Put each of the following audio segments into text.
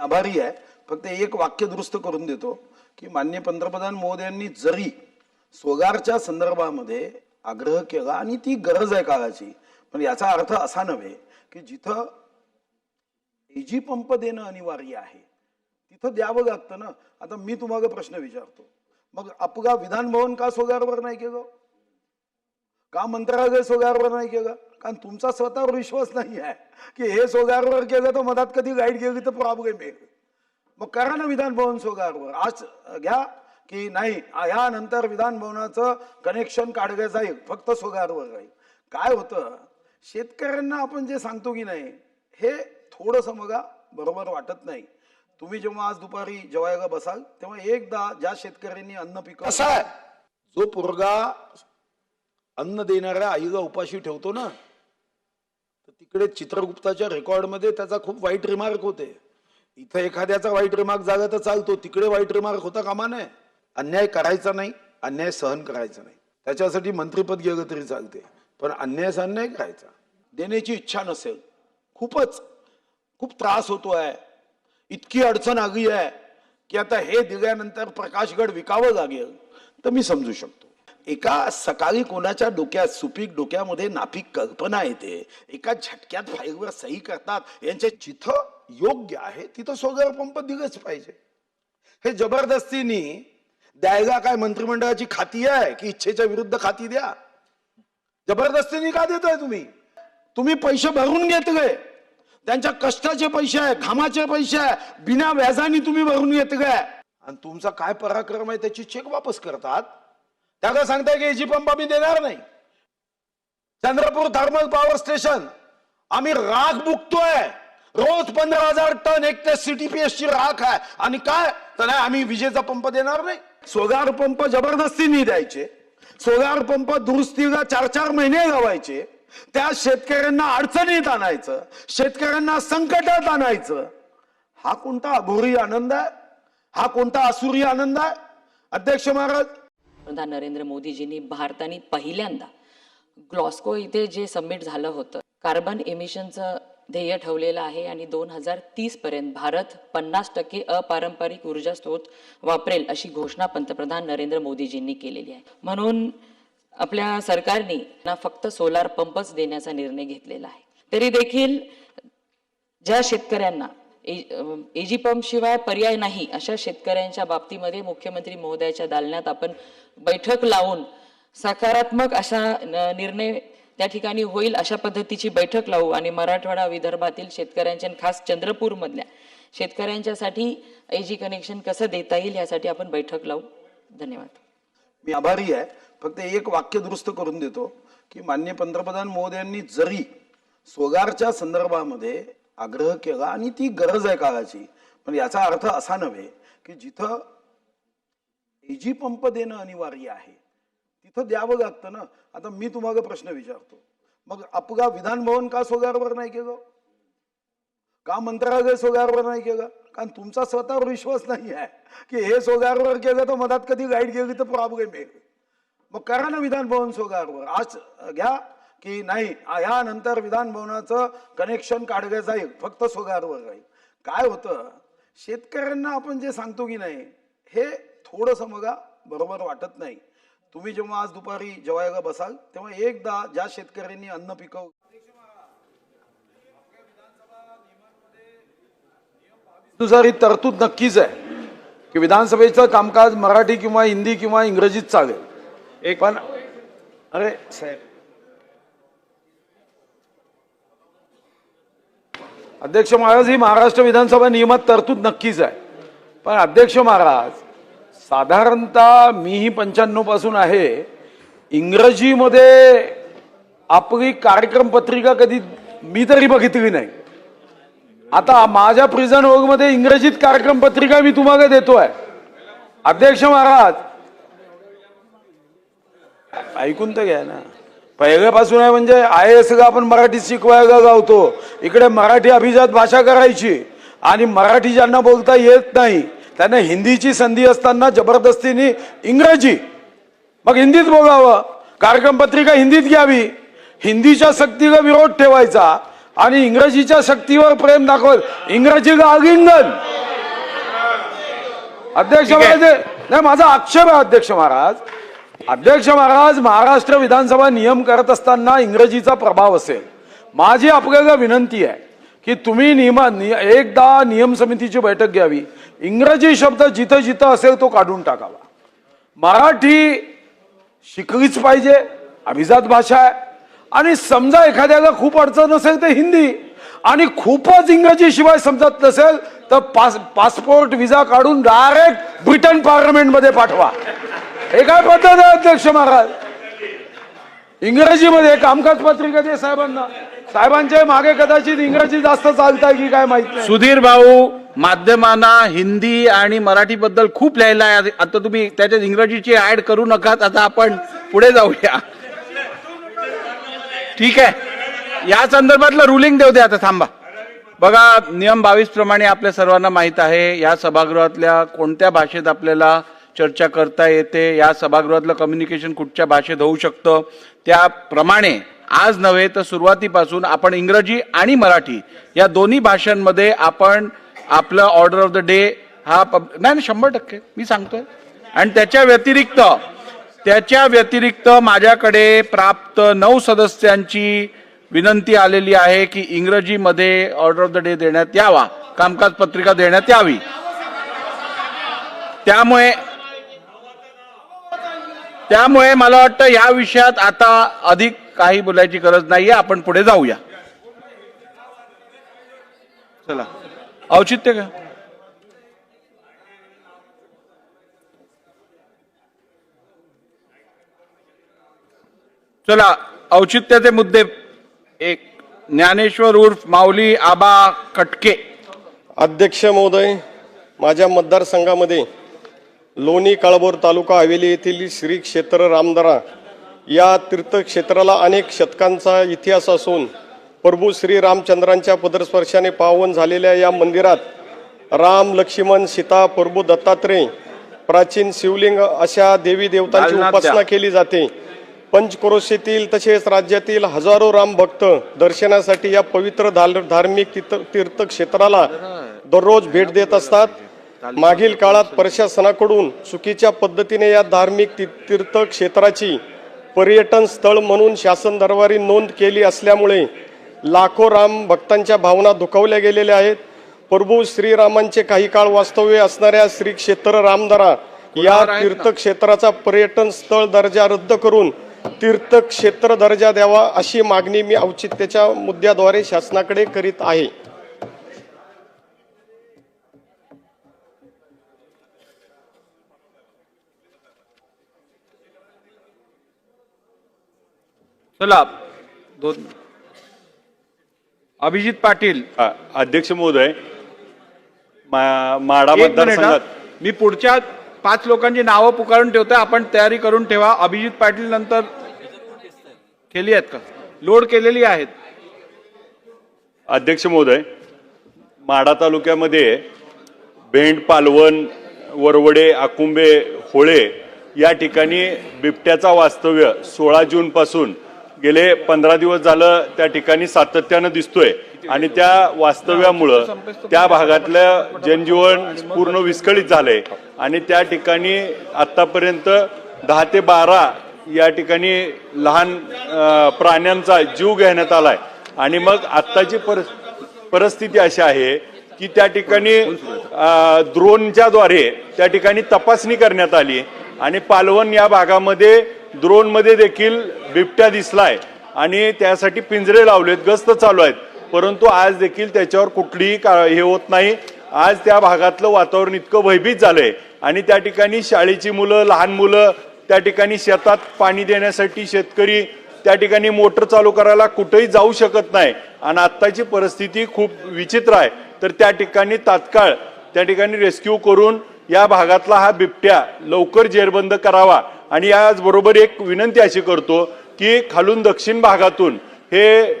आभारी आहे. फक्त एक वाक्य दुरुस्त करून देतो की मान्य पंतप्रधान मोदयांनी जरी सोगारच्या संदर्भामध्ये आग्रह केला आणि ती गरज आहे काळाची पण याचा अर्थ असा नव्हे की जिथं एजी पंप देणं अनिवार्य आहे तिथं द्यावं लागतं ना? आता मी तुम्हाला प्रश्न विचारतो. मग अपघा विधान भवन का सोगारवर नाही केलं? का मंत्रालय सोग्यावर नाही केलं कारण तुमचा स्वतःवर विश्वास नाही आहे. की हे सोगारवर केलं तर मधात कधी गाईड गेली तर प्रॉब्लेम येईल मग करा ना विधान भवन सोगारवर आज घ्या की नाही ह्यानंतर विधान भवनाचं कनेक्शन काढलं जाईल. फक्त सोगारवर राहील काय होतं? शेतकऱ्यांना आपण जे सांगतो की नाही हे थोडंसं बघा बरोबर वाटत नाही. तुम्ही जेव्हा आज दुपारी जेवायला बसाल तेव्हा एकदा ज्या शेतकऱ्यांनी अन्न पिकवलं असा जो पोरगा अन्न देणाऱ्या आईला उपाशी ठेवतो ना तर तिकडे चित्रगुप्ताच्या रेकॉर्डमध्ये त्याचा खूप वाईट रिमार्क होते. इथं एखाद्याचा वाईट रिमार्क झाला तर चालतो तिकडे वाईट रिमार्क होता कामा नये. अन्याय करायचा नाही अन्याय सहन करायचा नाही. त्याच्यासाठी मंत्रीपद गेलं तरी चालते पण अन्याय सहन नाही करायचा. देण्याची इच्छा नसेल. खूपच खूप त्रास होतो आहे. इतकी अडचण आली आहे की आता हे दिल्यानंतर प्रकाशगड विकावं लागेल तर मी समजू शकतो. एका सकाळी कोणाच्या डोक्यात सुपीक डोक्यामध्ये नापीक कल्पना येते. एका झटक्यात फाईलवर सही करतात. यांचे जिथं योग्य आहे तिथं सोलर पंप दिलंच पाहिजे. हे जबरदस्तीनी द्यायला काय मंत्रिमंडळाची खाती आहे की इच्छेच्या विरुद्ध खाती द्या? जबरदस्तीने का देताय तुम्ही? तुम्ही पैसे भरून घेतले. त्यांच्या कष्टाचे पैसे आहे घामाचे पैसे आहे बिना व्याजाने तुम्ही भरून घेतले. आणि तुमचा काय पराक्रम आहे त्याची चेक वापस करतात? त्याला सांगताय की एजी पंप आम्ही देणार नाही. चंद्रपूर थर्मल पॉवर स्टेशन आम्ही राख बुकतोय. रोज पंधरा हजार टन एक ते सीटीपीएस ची राख आहे. आणि काय? तर नाही आम्ही विजेचा पंप देणार नाही. सोलार पंप जबरदस्तीने द्यायचे. सोलार पंप दुरुस्तीला चार चार महिने लावायचे. त्या शेतकऱ्यांना अडचणीत आणायचं. शेतकऱ्यांना संकटात आणायचं. हा कोणता अभोरी आनंद आहे? हा कोणता असुरी आनंद आहे? अध्यक्ष महाराज पंतप्रधान नरेंद्र मोदीजींनी भारताने पहिल्यांदा ग्लॉस्को इथे जे सबमिट झालं होतं कार्बन इमिशनचं ध्येय ठेवलेलं आहे आणि दोन हजार तीस पर्यंत भारत पन्नास टक्के अपारंपरिक ऊर्जा स्रोत वापरेल अशी घोषणा पंतप्रधान नरेंद्र मोदीजींनी केलेली आहे. म्हणून आपल्या सरकारने फक्त सोलार पंपच देण्याचा निर्णय घेतलेला आहे. तरी देखील ज्या शेतकऱ्यांना एजी पंप शिवाय पर्याय नाही अशा शेतकऱ्यांच्या बाबतीमध्ये मुख्यमंत्री महोदयाच्या दालनात आपण बैठक लावून सकारात्मक असा न- निर्णय त्या ठिकाणी होईल अशा पद्धतीची बैठक लावू. आणि मराठवाडा विदर्भातील शेतकऱ्यांच्या आणि खास चंद्रपूरमधल्या शेतकऱ्यांच्यासाठी एजी कनेक्शन कसं देता येईल यासाठी आपण बैठक लावू. धन्यवाद. मी आभारी आहे. फक्त एक वाक्य दुरुस्त करून देतो की मान्य पंतप्रधान महोदयांनी जरी सोगारच्या संदर्भामध्ये आग्रह केला आणि ती गरज आहे काळाची पण याचा अर्थ असा नव्हे की जिथं एजी पंप देणं अनिवार्य आहे. तिथं द्यावं लागतं ना. आता मी तुम्हाला प्रश्न विचारतो. मग अपघा विधान भवन का सोगारवर नाही केलं? का मंत्रालय सोगारवर नाही केलं? कारण तुमचा स्वतःवर विश्वास नाही आहे की हे सोगारवर केलं तर मधात कधी गाईड गेली तर प्रॉब्लेम येईल मग करा ना विधान भवन सोगारवर. आज घ्या की नाही ह्यानंतर विधान भवनाचं कनेक्शन काढलं जाईल. फक्त सोगारवर राहील. काय होतं? शेतकऱ्यांना आपण जे सांगतो की नाही हे थोडंसं बघा बरोबर वाटत नाही. तुम्ही जेव्हा आज दुपारी जेवायला बसाल तेव्हा एकदा ज्या शेतकऱ्यांनी अन्न पिकवनुसार ही तरतूद नक्कीच आहे. की विधानसभेचं कामकाज मराठी किंवा हिंदी किंवा इंग्रजीत चालेल. एक पण अरे साहेब. अध्यक्ष महाराज ही महाराष्ट्र विधानसभा नियमात तरतूद नक्कीच आहे. पण अध्यक्ष महाराज साधारणतः मीही पंच्याण्णवपासून आहे. इंग्रजीमध्ये आपली कार्यक्रम पत्रिका कधी मी तरी बघितली नाही. आता माझ्या प्रिझनमध्ये इंग्रजीत कार्यक्रम पत्रिका मी तुम्हाला देतोय. अध्यक्ष महाराज. ऐकून तर घ्या ना. पहिल्यापासून आहे म्हणजे आय एस ला आपण मराठीत शिकवायला जावतो इकडे मराठी अभिजात भाषा करायची. आणि मराठी ज्यांना बोलता येत नाही त्यांना हिंदीची संधी असताना जबरदस्तीने इंग्रजी मग हिंदीत बोलावं. कार्यक्रम पत्रिका हिंदीत घ्यावी. हिंदीच्या सक्तीला विरोध ठेवायचा आणि इंग्रजीच्या शक्तीवर प्रेम दाखवत इंग्रजीला आलिंगन अध्यक्ष. महाराज नाही माझा आक्षेप आहे अध्यक्ष महाराज. अध्यक्ष महाराज महाराष्ट्र विधानसभा नियम करत असताना इंग्रजीचा प्रभाव असेल. माझी आपल्याला विनंती आहे की तुम्ही नियमा एकदा नियम समितीची बैठक घ्यावी. इंग्रजी शब्द जिथं जिथं असेल तो काढून टाकावा. मराठी शिकलीच पाहिजे अभिजात भाषा आहे. आणि समजा एखाद्याला खूप अडचण असेल तर हिंदी. आणि खूपच इंग्रजी शिवाय समजत नसेल तर पास पासपोर्ट विजा काढून डायरेक्ट ब्रिटन पार्लमेंटमध्ये पाठवा. हे काय पद्धत आहे अध्यक्ष महाराज? इंग्रजीमध्ये कामकाज पत्रिका दे साहेबांना. साहेबांच्या मागे कदाचित इंग्रजी जास्त चालत आहे की काय माहीत सुधीर भाऊ माध्यमांना हिंदी आणि मराठी बद्दल खूप लिहायला आहे. आता तुम्ही त्याच्यात इंग्रजीची ऍड करू नका आता आपण पुढे जाऊया. ठीक आहे. या संदर्भातलं रुलिंग देऊ दे आता थांबा. बघा नियम बावीस प्रमाणे आपल्या सर्वांना माहीत आहे या सभागृहातल्या कोणत्या भाषेत आपल्याला चर्चा करता येते या सभागृहातलं कम्युनिकेशन कुठच्या भाषेत होऊ शकतं त्याप्रमाणे आज नव्हे तर सुरुवातीपासून आपण इंग्रजी आणि मराठी या दोन्ही भाषांमध्ये आपण आपलं ऑर्डर ऑफ द डे हा पब- नाही नाही, शंभर टक्के. मी सांगतोय. आणि त्याच्या व्यतिरिक्त त्याच्या व्यतिरिक्त माझ्याकडे प्राप्त नऊ सदस्यांची विनंती आलेली आहे की इंग्रजीमध्ये ऑर्डर ऑफ द डे देण्यात यावा. कामकाज पत्रिका देण्यात यावी. त्यामुळे त्यामुळे मला वाटतं या विषयात आता अधिक काही बोलायची गरज नाहीये आपण पुढे जाऊया. चला. औचित्य का? चला औचित्याचे मुद्दे. एक ज्ञानेश्वर उर्फ माऊली आबा कटके. अध्यक्ष महोदय माझ्या मतदारसंघामध्ये लोणी काळभोर तालुका हवेली येथील श्री क्षेत्र रामदरा या तीर्थक्षेत्राला अनेक शतकांचा इतिहास असून प्रभू श्री रामचंद्रांच्या पदस्पर्शाने पावन झालेल्या या मंदिरात राम लक्ष्मण सीता प्रभू दत्तात्रय प्राचीन शिवलिंग अशा देवी देवतांची. उपासना केली जाते पंचक्रोशीतील तसेच राज्यातील हजारो राम भक्त दर्शनासाठी या पवित्र धार्मिक तीर्थ तीर्थक्षेत्राला दररोज भेट देत असतात मागील काळात प्रशासनाकडून चुकीच्या पद्धतीने या धार्मिक ती- तीर्थक्षेत्राची पर्यटन स्थळ म्हणून शासन दरबारी नोंद केली असल्यामुळे लाखो राम भक्तांच्या भावना दुखावल्या गेलेल्या आहेत प्रभू श्रीरामांचे काही काळ वास्तव्य असणाऱ्या श्री क्षेत्र रामदरा या? तीर्थक्षेत्राचा पर्यटन स्थळ दर्जा रद्द करून तीर्थक्षेत्र दर्जा द्यावा अशी मागणी मी औचित्याच्या मुद्द्याद्वारे शासनाकडे करीत आहे चला दोन. अभिजित पाटील. अध्यक्ष महोदय माडा. मतदारसंघात. मी पुढच्या पाच लोकांची नावं पुकारून ठेवतोय. आपण तयारी करून ठेवा. अभिजित पाटील नंतर केली आहेत का? लोड केलेली आहेत. अध्यक्ष महोदय माडा तालुक्यामध्ये भेंड पालवण वरवडे आकुंबे होळे या ठिकाणी बिबट्याचा वास्तव्य सोळा जून पासून गेले पंधरा दिवस झालं त्या ठिकाणी सातत्यानं दिसतोय. आणि त्या वास्तव्यामुळं त्या भागातलं जनजीवन पूर्ण विस्कळीत झालंय. आणि त्या ठिकाणी आतापर्यंत दहा ते बारा या ठिकाणी लहान प्राण्यांचा जीव घेण्यात आलाय. आणि मग आत्ताची पर परिस्थिती अशी आहे की त्या ठिकाणी द्रोणच्याद्वारे त्या ठिकाणी तपासणी करण्यात आली. आणि पालवण या भागामध्ये ड्रोनमध्ये देखील बिबट्या दिसलाय. आणि त्यासाठी पिंजरे लावलेत गस्त चालू आहेत. परंतु आज देखील त्याच्यावर कुठलीही का- हे होत नाही. आज त्या भागातलं वातावरण इतकं भयभीत झालंय. आणि त्या ठिकाणी शाळेची मुलं लहान मुलं त्या ठिकाणी शेतात पाणी देण्यासाठी शेतकरी त्या ठिकाणी मोटर चालू करायला कुठेही जाऊ शकत नाही. आणि आत्ताची परिस्थिती खूप विचित्र आहे. तर त्या ठिकाणी तात्काळ त्या ठिकाणी रेस्क्यू करून या भागातला हा बिबट्या लवकर जेरबंद करावा. आणि याचबरोबर एक विनंती अशी करतो की खालून दक्षिण भागातून हे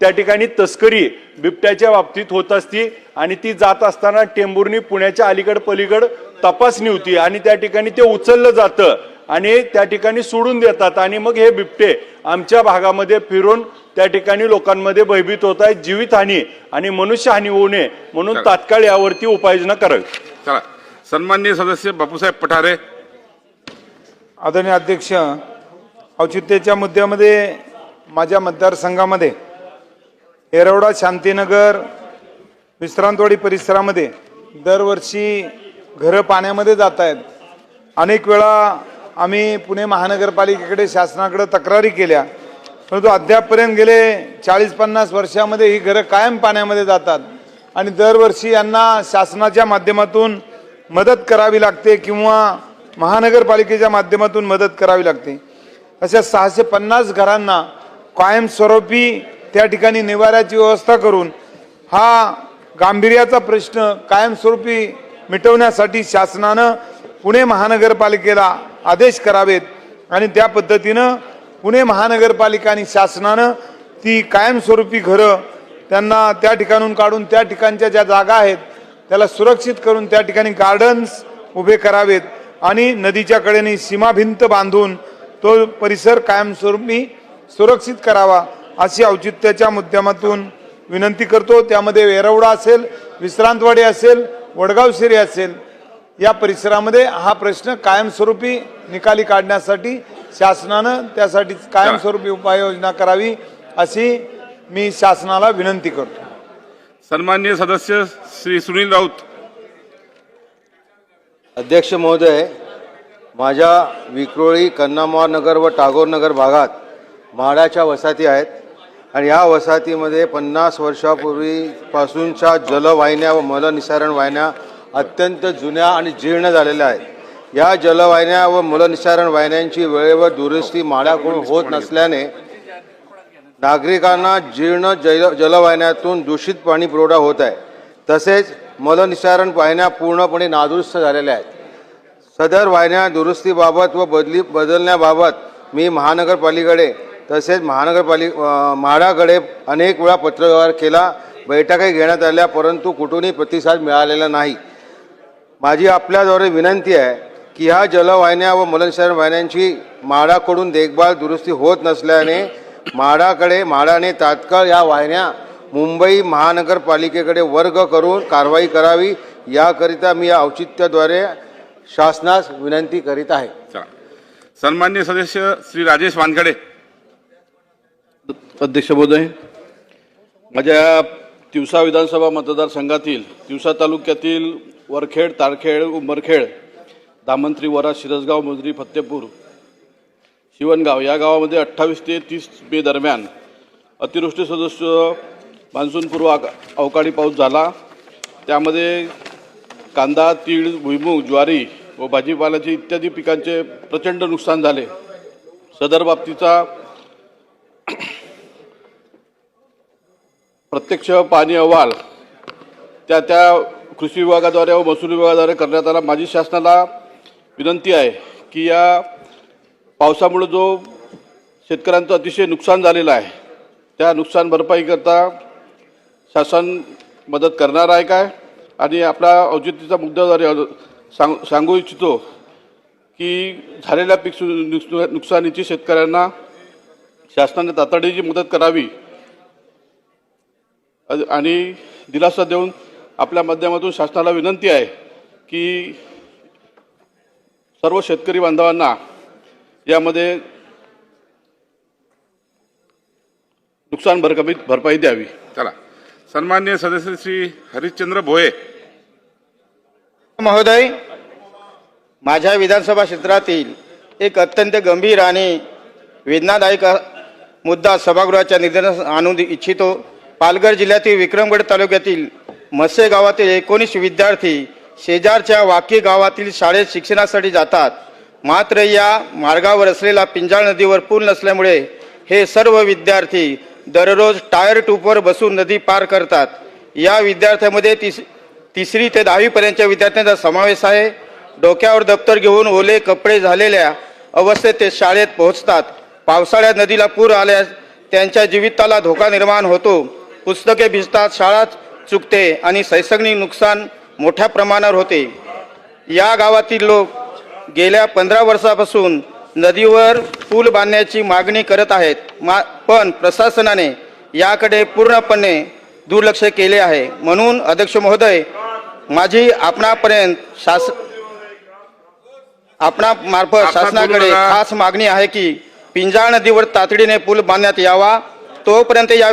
त्या ठिकाणी तस्करी बिबट्याच्या बाबतीत होत असती आणि ती जात असताना टेंभुर्णी पुण्याच्या अलीकड पलीकड तपासणी होती आणि त्या ठिकाणी ते उचललं जातं आणि त्या ठिकाणी सोडून देतात आणि मग हे बिबटे आमच्या भागामध्ये फिरून त्या ठिकाणी लोकांमध्ये भयभीत होत आहेत जीवितहानी आणि मनुष्यहानी होऊ नये म्हणून तात्काळ यावरती उपाययोजना करावी. चला. सन्माननीय सदस्य बापूसाहेब पठारे आदरणीय अध्यक्ष औचित्याच्या मुद्द्यामध्ये माझ्या मतदारसंघामध्ये येरवडा शांतीनगर विश्रांतवाडी परिसरामध्ये दरवर्षी घरं पाण्यामध्ये जात आहेत. अनेक वेळा आम्ही पुणे महानगरपालिकेकडे शासनाकडे तक्रारी केल्या. परंतु अद्यापपर्यंत गेले चाळीस पन्नास वर्षामध्ये ही घरं कायम पाण्यामध्ये जातात आणि दरवर्षी यांना शासनाच्या माध्यमातून मदत करावी लागते किंवा महानगरपालिकेच्या माध्यमातून मदत करावी लागते. अशा सहाशे पन्नास घरांना कायमस्वरूपी त्या ठिकाणी निवाऱ्याची व्यवस्था करून हा गांभीर्याचा प्रश्न कायमस्वरूपी मिटवण्यासाठी शासनानं पुणे महानगरपालिकेला आदेश करावेत आणि त्या पद्धतीनं पुणे महानगरपालिका आणि शासनानं ती कायमस्वरूपी घरं त्यांना त्या ठिकाणून काढून त्या ठिकाणच्या ज्या जागा आहेत त्याला सुरक्षित करून त्या ठिकाणी गार्डन्स उभे करावेत. आणि नदीच्या कडेने सीमाभिंत बांधून तो परिसर कायमस्वरूपी सुरक्षित करावा अशी औचित्याच्या मुद्द्यामातून विनंती करतो. त्यामध्ये वेरवडा असेल विश्रांतवाडी असेल वडगाव शिरी असेल या परिसरामध्ये हा प्रश्न कायमस्वरूपी निकाली काढण्यासाठी शासनानं त्यासाठी कायमस्वरूपी उपाययोजना करावी अशी मी शासनाला विनंती करतो. सन्मान्य सदस्य श्री सुनील राऊत अध्यक्ष महोदय माझ्या विक्रोळी कन्नामार नगर व टागोर नगर भागात माडाच्या वसाहती आहेत आणि या वसाहतीमध्ये पन्नास वर्षापूर्वीपासूनच्या जलवाहिन्या व मलनिसारण वाहिन्या अत्यंत जुन्या आणि जीर्ण झालेल्या आहेत. या जलवाहिन्या व मलनिसारण वाहिन्यांची वेळेवर दुरुस्ती माड्याकडून होत नसल्याने नागरिकांना जीर्ण जल जलवाहिन्यातून दूषित पाणी पुरवठा होत आहे. तसेच मलनिसारण वाहिन्या पूर्णपणे नादुरुस्त झालेल्या आहेत. सदर वाहिन्या दुरुस्तीबाबत व बदली बदलण्याबाबत मी महानगरपालिकेकडे तसेच महानगरपालिक म्हाडाकडे अनेक वेळा पत्रव्यवहार केला. बैठकाही घेण्यात आल्या परंतु कुठूनही प्रतिसाद मिळालेला नाही. माझी आपल्याद्वारे विनंती आहे की ह्या जलवाहिन्या व मलनिसारण वाहिन्यांची म्हाडाकडून देखभाल दुरुस्ती होत नसल्याने म्हाडाकडे म्हाडाने तात्काळ या वाहिन्या मुंबई महानगरपालिकेकडे वर्ग करून कारवाई करावी याकरिता मी या औचित्याद्वारे शासनास विनंती करीत आहे. चला. सन्माननीय सदस्य श्री राजेश वानखडे. अध्यक्ष महोदय माझ्या तिवसा विधानसभा मतदारसंघातील तिवसा तालुक्यातील वरखेड तारखेड उंबरखेड दामंत्री वरा शिरसगाव मोजरी फत्तेपूर शिवणगाव या गावामध्ये अठ्ठावीस ते तीस मे दरम्यान अतिवृष्टी सदस्य मान्सूनपूर्व आक- अवकाळी पाऊस झाला. त्यामध्ये कांदा तीळ भुईमूग ज्वारी व भाजीपाल्याची इत्यादी पिकांचे प्रचंड नुकसान झाले. सदर बाबतीचा प्रत्यक्ष पाणी अहवाल त्या त्या कृषी विभागाद्वारे व महसूल विभागाद्वारे करण्यात आला. माझी शासनाला विनंती आहे की या पावसामुळे जो शेतकऱ्यांचं अतिशय नुकसान झालेलं आहे त्या नुकसान भरपाईकरता शासन मदत करणार आहे काय? आणि आपला औचित्याचा मुद्दा सांग सांगू इच्छितो की झालेल्या पीक सु- नुकसानीची शेतकऱ्यांना शासनाने तातडीची मदत करावी. आणि दिलासा देऊन आपल्या माध्यमातून शासनाला विनंती आहे की सर्व शेतकरी बांधवांना यामध्ये नुकसान भरकमी भरपाई द्यावी. चला. सन्माननीय सदस्य श्री हरिश्चंद्र भोये। महोदय माझ्या विधानसभा क्षेत्रातील एक अत्यंत गंभीर आणि वेदनादायक मुद्दा सभागृहाच्या निदर्शनास आणून इच्छितो. पालघर जिल्ह्यातील विक्रमगड तालुक्यातील मत्स्य गावातील एकोणीस विद्यार्थी शेजारच्या वाकी गावातील शाळेत शिक्षणासाठी जातात. मात्र या मार्गावर असलेला पिंजाळ नदीवर पूल नसल्यामुळे हे सर्व विद्यार्थी दररोज टायर टूपवर बसून नदी पार करतात. या विद्यार्थ्यामध्ये तिस तिसरी ते दहावीपर्यंतच्या विद्यार्थ्यांचा समावेश आहे. डोक्यावर दप्तर घेऊन ओले कपडे झालेल्या अवस्थेत ते शाळेत पोहोचतात. पावसाळ्यात नदीला पूर आल्यास त्यांच्या जीविताला धोका निर्माण होतो. पुस्तके भिजतात शाळा चुकते आणि शैक्षणिक नुकसान मोठ्या प्रमाणावर होते. या गावातील लोक गेल्या पंधरा वर्षापासून नदीवर पूल बांधण्याची मागणी करत आहेत. मा पण प्रशासनाने याकडे पूर्णपणे दुर्लक्ष केले आहे. म्हणून अध्यक्ष महोदय माझी आपणापर्यंत शास आपणामार्फत शासनाकडे नका. खास मागणी आहे की पिंजाळ नदीवर तातडीने पूल बांधण्यात यावा. तोपर्यंत या